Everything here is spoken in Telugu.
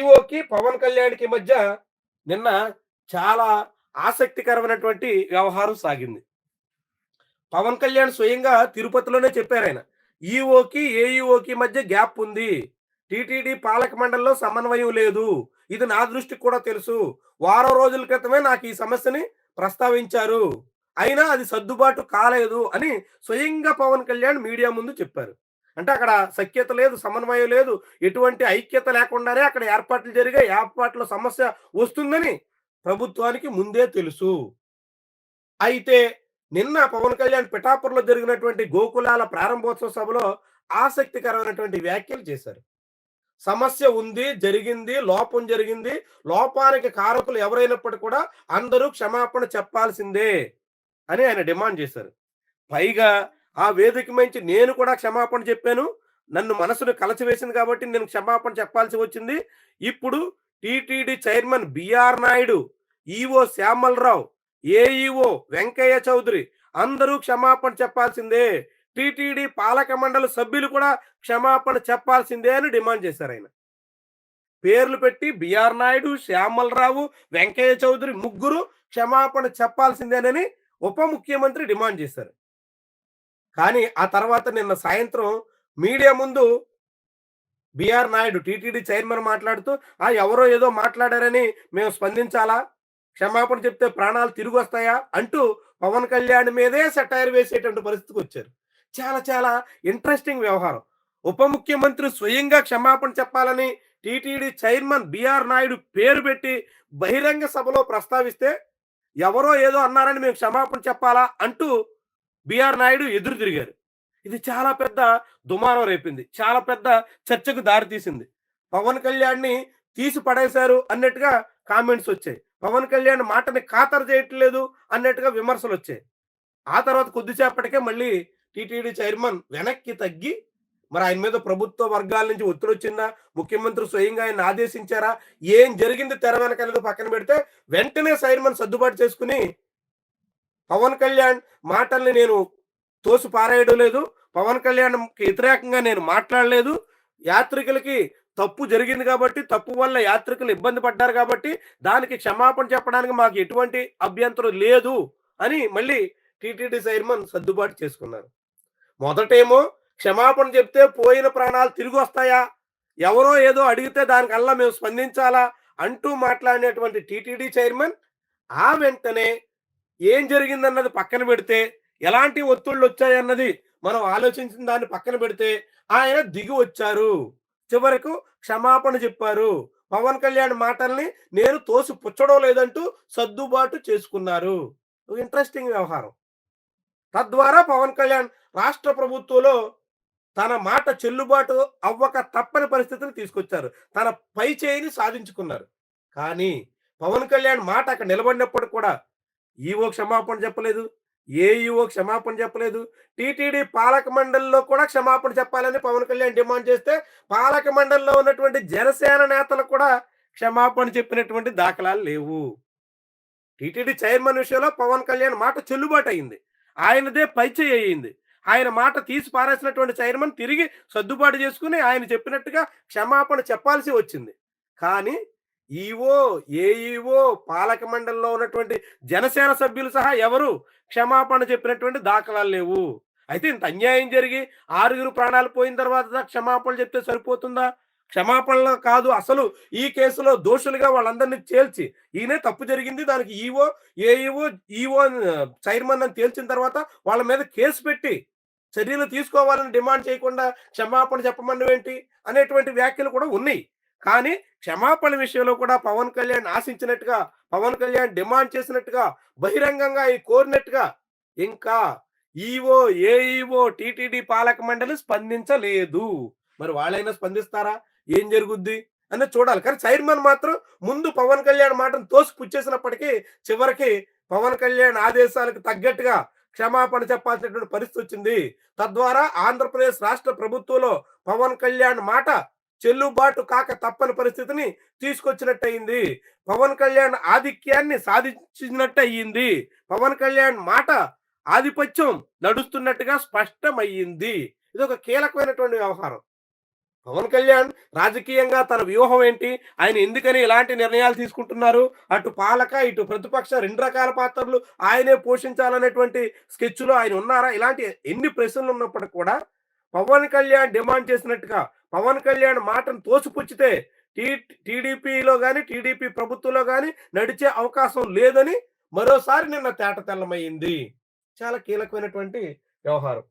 ఈవోకి పవన్ కళ్యాణ్‌కి మధ్య నిన్న చాలా ఆసక్తికరమైనటువంటి వ్యవహారం సాగింది. పవన్ కళ్యాణ్ స్వయంగా తిరుపతిలోనే చెప్పారు ఆయన ఈఓకి ఏఈఓకి మధ్య గ్యాప్ ఉంది. టీటీడీ పాలక మండలిలో సమన్వయం లేదు. ఇది నా దృష్టికి కూడా తెలుసు. వారం రోజుల క్రితమే నాకు ఈ సమస్యని ప్రస్తావించారు. అయినా అది సర్దుబాటు కాలేదు అని స్వయంగా పవన్ కళ్యాణ్ మీడియా ముందు చెప్పారు. అంటే అక్కడ సఖ్యత లేదు, సమన్వయం లేదు, ఎటువంటి ఐక్యత లేకుండానే అక్కడ ఏర్పాట్లు జరిగాయి. ఏర్పాట్ల సమస్య వస్తుందని ప్రభుత్వానికి ముందే తెలుసు. అయితే నిన్న పవన్ కళ్యాణ్ పిఠాపురంలో జరిగినటువంటి గోకులాల ప్రారంభోత్సవ సభలో ఆసక్తికరమైనటువంటి వ్యాఖ్యలు చేశారు. సమస్య ఉంది, జరిగింది, లోపం జరిగింది. లోపానికి కారకులు ఎవరైనప్పటికీ కూడా అందరూ క్షమాపణ చెప్పాల్సిందే అని ఆయన డిమాండ్ చేశారు. పైగా ఆ వేదిక మించి నేను కూడా క్షమాపణ చెప్పాను. నన్ను మనసును కలచివేసింది కాబట్టి నేను క్షమాపణ చెప్పాల్సి వచ్చింది. ఇప్పుడు TTD chairman BR Naidu, EO Shyamala Rao, AEO Venkaiah Chowdary అందరూ క్షమాపణ చెప్పాల్సిందే. టీటీడీ పాలక మండలి సభ్యులు కూడా క్షమాపణ చెప్పాల్సిందే అని డిమాండ్ చేశారు ఆయన పేర్లు పెట్టి బిఆర్ నాయుడు, శ్యామలరావు, వెంకయ్య చౌదరి ముగ్గురు క్షమాపణ చెప్పాల్సిందేనని ఉప ముఖ్యమంత్రి డిమాండ్ చేశారు. కానీ ఆ తర్వాత నిన్న సాయంత్రం మీడియా ముందు బిఆర్ నాయుడు టీటీడీ చైర్మన్ మాట్లాడుతూ ఆ ఎవరో ఏదో మాట్లాడారని మేము స్పందించాలా? క్షమాపణ చెప్తే ప్రాణాలు తిరిగి వస్తాయా అంటూ పవన్ కళ్యాణ్ మీదే సెటైర్ వేసేటువంటి పరిస్థితికి వచ్చారు. చాలా చాలా ఇంట్రెస్టింగ్ వ్యవహారం. ఉప ముఖ్యమంత్రి స్వయంగా క్షమాపణ చెప్పాలని టీటీడీ చైర్మన్ బిఆర్ నాయుడు పేరు పెట్టి బహిరంగ సభలో ప్రస్తావిస్తే ఎవరో ఏదో అన్నారని మేము క్షమాపణ చెప్పాలా? అంటూ బిఆర్ నాయుడు ఎదురు తిరిగారు. ఇది చాలా పెద్ద దుమారం రేపింది. చాలా పెద్ద చర్చకు దారితీసింది పవన్ కళ్యాణ్ని తీసి పడేశారు అన్నట్టుగా కామెంట్స్ వచ్చాయి. పవన్ కళ్యాణ్ మాటని ఖాతరు చేయట్లేదు అన్నట్టుగా విమర్శలు వచ్చాయి. ఆ తర్వాత కొద్దిసేపటికే మళ్ళీ టీటీడీ చైర్మన్ వెనక్కి తగ్గి మరి ఆయన మీద ప్రభుత్వ వర్గాల నుంచి ఒత్తిడి వచ్చిందా? ముఖ్యమంత్రి స్వయంగా ఆయన ఆదేశించారా? ఏం జరిగింది తెర వెనక అనేది పక్కన పెడితే వెంటనే చైర్మన్ సర్దుబాటు చేసుకుని పవన్ కళ్యాణ్ మాటల్ని నేను తోసి పారేయడం లేదు. పవన్ కళ్యాణ్ వ్యతిరేకంగా నేను మాట్లాడలేదు. యాత్రికులకి తప్పు జరిగింది కాబట్టి తప్పు వల్ల యాత్రికులు ఇబ్బంది పడ్డారు కాబట్టి దానికి క్షమాపణ చెప్పడానికి మాకు ఎటువంటి అభ్యంతరం లేదు అని మళ్ళీ టీటీడీ చైర్మన్ సర్దుబాటు చేసుకున్నారు. మొదటేమో క్షమాపణ చెప్తే పోయిన ప్రాణాలు తిరిగి వస్తాయా? ఎవరో ఏదో అడిగితే దానికల్లా మేము స్పందించాలా? అంటూ మాట్లాడినటువంటి టీటీడీ చైర్మన్ ఆ వెంటనే ఏం జరిగిందన్నది పక్కన పెడితే ఎలాంటి ఒత్తిళ్ళు వచ్చాయన్నది మనం ఆలోచించిన దాన్ని పక్కన పెడితే ఆయన దిగి వచ్చారు. చివరకు క్షమాపణ చెప్పారు. పవన్ కళ్యాణ్ మాటల్ని నేను తోసి పుచ్చడం లేదంటూ సర్దుబాటు చేసుకున్నారు. ఇంట్రెస్టింగ్ వ్యవహారం. తద్వారా పవన్ కళ్యాణ్ రాష్ట్ర ప్రభుత్వంలో తన మాట చెల్లుబాటు అవ్వక తప్పని పరిస్థితిని తీసుకొచ్చారు. తన పై చేయిని సాధించుకున్నారు. కానీ పవన్ కళ్యాణ్ మాట అక్కడ నిలబడినప్పుడు కూడా ఈవో క్షమాపణ చెప్పలేదు ఏఈఓ క్షమాపణ చెప్పలేదు. టీటీడీ పాలక మండలిలో కూడా క్షమాపణ చెప్పాలని పవన్ కళ్యాణ్ డిమాండ్ చేస్తే పాలక మండలిలో ఉన్నటువంటి జనసేన నేతలు కూడా క్షమాపణ చెప్పినటువంటి దాఖలాలు లేవు. టీటీడీ చైర్మన్ విషయంలో పవన్ కళ్యాణ్ మాట చెల్లుబాటు అయింది. ఆయనదే పైచేయి అయింది. ఆయన మాట తీసి పారేసినటువంటి చైర్మన్ తిరిగి సర్దుబాటు చేసుకుని ఆయన చెప్పినట్టుగా క్షమాపణ చెప్పాల్సి వచ్చింది. కానీ ఈఓ ఏఈఓ పాలక మండలిలో ఉన్నటువంటి జనసేన సభ్యులు సహా ఎవరు? క్షమాపణ చెప్పినటువంటి దాఖలాలు లేవు. అయితే ఇంత అన్యాయం జరిగి ఆరుగురు ప్రాణాలు పోయిన తర్వాత క్షమాపణ చెప్తే సరిపోతుందా? క్షమాపణలు కాదు అసలు ఈ కేసులో దోషులుగా వాళ్ళందరినీ తేల్చి ఈయనే తప్పు జరిగింది దానికి ఈఓ ఏఈఓ ఈఓ చైర్మన్ అని తేల్చిన తర్వాత వాళ్ళ మీద కేసు పెట్టి చర్యలు తీసుకోవాలని డిమాండ్ చేయకుండా క్షమాపణ చెప్పమన్నవేంటి అనేటువంటి వ్యాఖ్యలు కూడా ఉన్నాయి. కానీ క్షమాపణ విషయంలో కూడా పవన్ కళ్యాణ్ ఆశించినట్టుగా పవన్ కళ్యాణ్ డిమాండ్ చేసినట్టుగా బహిరంగంగా ఈ కోరినట్టుగా ఇంకా ఈఓ ఏఈఓ టీటీడీ పాలక మండలి స్పందించలేదు. మరి వాళ్ళైనా స్పందిస్తారా? ఏం జరుగుద్ది? అని చూడాలి. కానీ చైర్మన్ మాత్రం ముందు పవన్ కళ్యాణ్ మాటను తోసి పుచ్చేసినప్పటికీ చివరికి పవన్ కళ్యాణ్ ఆదేశాలకు తగ్గట్టుగా క్షమాపణ చెప్పాల్సినటువంటి పరిస్థితి వచ్చింది. తద్వారా ఆంధ్రప్రదేశ్ రాష్ట్ర ప్రభుత్వంలో పవన్ కళ్యాణ్ మాట చెల్లుబాటు కాక తప్పని పరిస్థితిని తీసుకొచ్చినట్టయింది పవన్ కళ్యాణ్ ఆధిక్యాన్ని సాధించినట్టు అయ్యింది పవన్ కళ్యాణ్ మాట ఆధిపత్యం నడుస్తున్నట్టుగా స్పష్టమయ్యింది ఇది ఒక కీలకమైనటువంటి వ్యవహారం పవన్ కళ్యాణ్ రాజకీయంగా తన వ్యూహం ఏంటి? ఆయన ఎందుకని ఇలాంటి నిర్ణయాలు తీసుకుంటున్నారు? అటు పాలక, ఇటు ప్రతిపక్ష రెండు రకాల పాత్రలు ఆయనే పోషించాలనేటువంటి స్కెచ్‌లో ఆయన ఉన్నారా? ఇలాంటి ఎన్ని ప్రశ్నలు ప్రశ్నలున్నప్పటికి కూడా పవన్ కళ్యాణ్ డిమాండ్ చేసినట్టుగా పవన్ కళ్యాణ్ మాటను తోసిపుచ్చితే టీ టీడీపీలో కానీ టీడీపీ ప్రభుత్వంలో కానీ నడిచే అవకాశం లేదని మరోసారి నిన్న తేట తెల్లమైంది చాలా కీలకమైనటువంటి వ్యవహారం.